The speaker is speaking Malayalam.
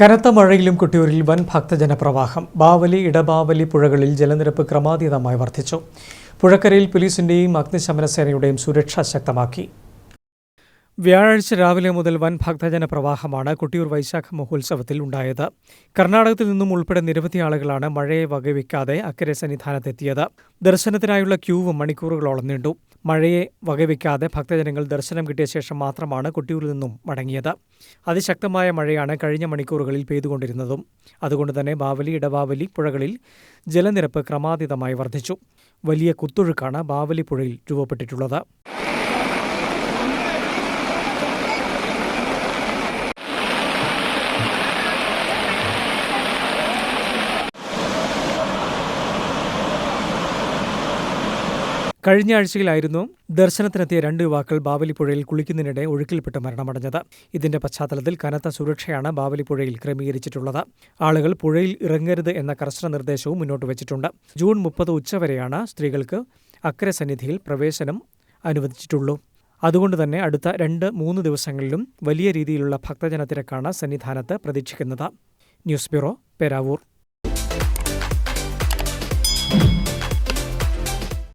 കനത്ത മഴയിലും കുട്ടിയൂരിൽ വൻ ഭക്തജനപ്രവാഹം ബാവലി ഇടബാവലി പുഴകളിൽ ജലനിരപ്പ് ക്രമാതീതമായി വർദ്ധിച്ചു. പുഴക്കരയിൽ പോലീസിന്റെയും അഗ്നിശമന സേനയുടെയും സുരക്ഷ ശക്തമാക്കി. വ്യാഴാഴ്ച രാവിലെ മുതൽ വൻ ഭക്തജന പ്രവാഹമാണ് കൊട്ടിയൂർ വൈശാഖ മഹോത്സവത്തിൽ ഉണ്ടായത്. കർണാടകത്തിൽ നിന്നും ഉൾപ്പെടെ നിരവധി ആളുകളാണ് മഴയെ വകവയ്ക്കാതെ അക്കരെ സന്നിധാനത്തെത്തിയത്. ദർശനത്തിനായുള്ള ക്യൂവും മണിക്കൂറുകളോളം നീണ്ടു. മഴയെ വകവയ്ക്കാതെ ഭക്തജനങ്ങൾ ദർശനം കിട്ടിയ ശേഷം മാത്രമാണ് കൊട്ടിയൂരിൽ നിന്നും മടങ്ങിയത്. അതിശക്തമായ മഴയാണ് കഴിഞ്ഞ മണിക്കൂറുകളിൽ പെയ്തുകൊണ്ടിരുന്നതും. അതുകൊണ്ട് തന്നെ ബാവലി ഇടവാവലി പുഴകളിൽ ജലനിരപ്പ് ക്രമാതീതമായി വർദ്ധിച്ചു. വലിയ കുത്തൊഴുക്കാണ് ബാവലി പുഴയിൽ രൂപപ്പെട്ടിട്ടുള്ളത്. കഴിഞ്ഞ ആഴ്ചയിലായിരുന്നു ദർശനത്തിനെത്തിയ രണ്ട് യുവാക്കൾ ബാവലിപ്പുഴയിൽ കുളിക്കുന്നതിനിടെ ഒഴുക്കിൽപ്പെട്ട് മരണമടഞ്ഞത്. ഇതിന്റെ പശ്ചാത്തലത്തിൽ കനത്ത സുരക്ഷയാണ് ബാവലിപ്പുഴയിൽ ക്രമീകരിച്ചിട്ടുള്ളത്. ആളുകൾ പുഴയിൽ ഇറങ്ങരുത് എന്ന കർശന നിർദ്ദേശവും മുന്നോട്ട് വച്ചിട്ടുണ്ട്. ജൂൺ മുപ്പത് ഉച്ചവരെയാണ് സ്ത്രീകൾക്ക് അക്കരെ സന്നിധിയിൽ പ്രവേശനം അനുവദിച്ചിട്ടുള്ളൂ. അതുകൊണ്ട് തന്നെ അടുത്ത രണ്ട് മൂന്ന് ദിവസങ്ങളിലും വലിയ രീതിയിലുള്ള ഭക്തജന തിരക്കാണ് സന്നിധാനത്ത് പ്രതീക്ഷിക്കുന്നത്. News bureau Peravoor.